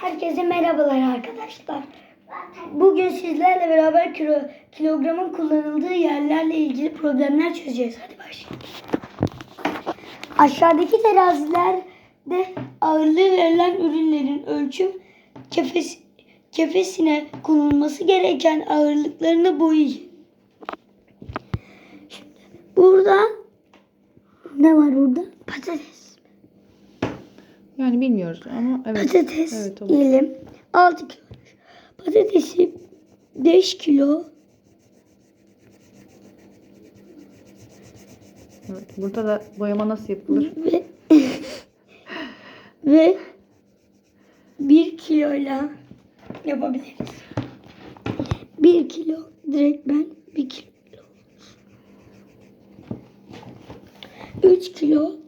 Herkese merhabalar arkadaşlar. Bugün sizlerle beraber kilo, kilogramın kullanıldığı yerlerle ilgili problemler çözeceğiz. Hadi başlayalım. Aşağıdaki terazilerde ağırlığı verilen ürünlerin ölçüm kefes, kefesine konulması gereken ağırlıklarını. Şimdi burada ne var burada? Patates. Yani bilmiyoruz ama evet. Patates Evet olur. diyelim 6 kilo. Patatesi 5 kilo. Evet. Burada da boyama nasıl yapılır? Ve ve 1 kiloyla yapabiliriz. 1 kilo direkt ben 1 kilo. 3 kilo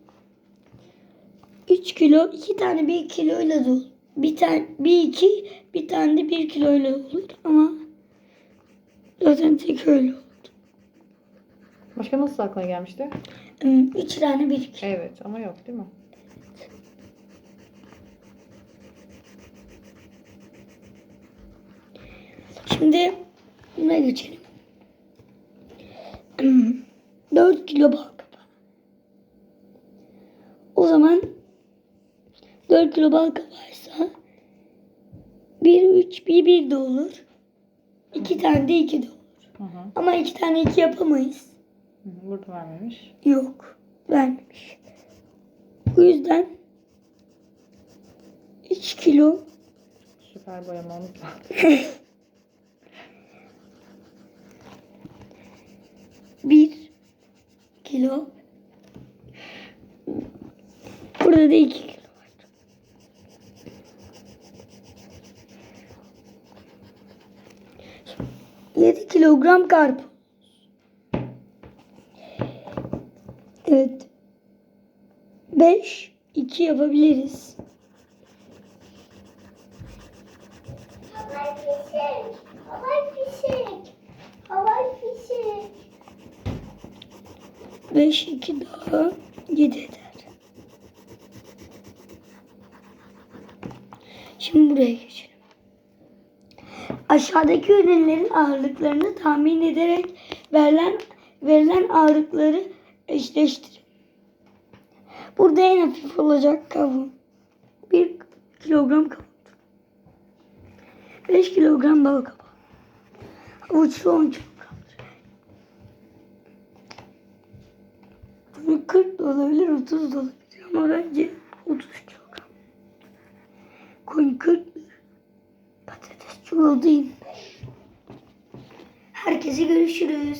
3 kilo 2 tane 1 kiloyla da olur. Bir tane bir iki bir tane de 1 kiloyla olur ama zaten tek öyle oldu. Başka nasıl aklına gelmişti? 3 tane 1 kilo. Evet ama yok değil mi? Şimdi buna geçelim. 4 kilo bal kabağı. O zaman 4 kilo bal kabağıysa 1 3 1 1 de olur. 2 tane de 2 de olur. Hı hı. Ama 2 tane 2 yapamayız. Hı hı. Burada vermemiş. Yok. Vermemiş. Bu yüzden 3 kilo Süper boyamamız lazım. 1 kilo. Burada da 2 kilo var. Yedi kilogram karpuz. Evet. 5 2 yapabiliriz. Havai fişek. Havai fişek. Havai fişek. 5 2 daha 7 eder. Şimdi buraya geçelim. Aşağıdaki ürünlerin ağırlıklarını tahmin ederek verilen verilen ağırlıkları eşleştirin. Burada en hafif olacak kavun. 1 kilogram kavun. 5 kilogram bal kabağı. Havuçlu 10 kilogram. Tabii 40 da olabilir, 30 da olabilir ama bence 30 kilogram. Koyun 40 25. Herkese görüşürüz.